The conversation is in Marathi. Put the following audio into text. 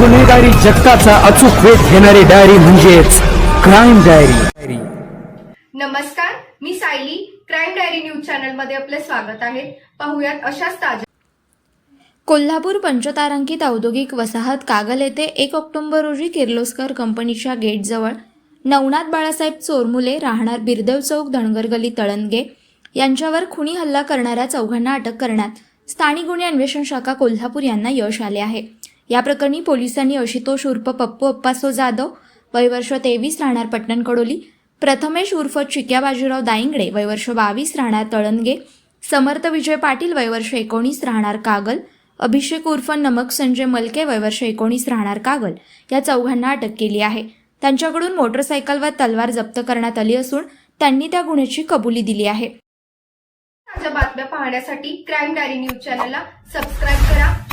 गुन्हेगारी जगताचा अचूक वेध घेणारी डायरी म्हणजेच क्राईम डायरी नमस्कार मी सायली. क्राईम डायरी न्यूज चॅनलमध्ये आपले स्वागत आहे. पाहुयात अशाच ताज्या कोल्हापूर पंचतारांकित औद्योगिक वसाहत कागल येथे एक ऑक्टोबर रोजी किर्लोस्कर कंपनीच्या गेटजवळ नवनाथ बाळासाहेब चोरमुले राहणार बिरदेव चौक धनगर गली तळणगे यांच्यावर खुनी हल्ला करणाऱ्या चौघांना अटक करण्यात स्थानिक गुन्हे अन्वेषण शाखा कोल्हापूर यांना यश आले आहे. या प्रकरणी पोलिसांनी आशुतोष उर्फ पप्पू अप्पासो जाधव वयवर्ष तेवीस राहणार पट्टण कडोली प्रथमेश उर्फ चिक्या बाजीराव दाईंगडे वयवर्ष बावीस राहणार तळणगे समर्थ विजय पाटील वयवर्ष एकोणीस राहणार कागल अभिषेक उर्फ नमक संजय मलके वयवर्ष एकोणीस राहणार कागल या चौघांना अटक केली आहे. त्यांच्याकडून मोटरसायकल व तलवार जप्त करण्यात आली असून त्यांनी त्या गुन्ह्याची कबुली दिली आहे. ताज्या बातम्या पाहण्यासाठी क्राईम डायरी न्यूज चॅनलला सबस्क्राईब करा.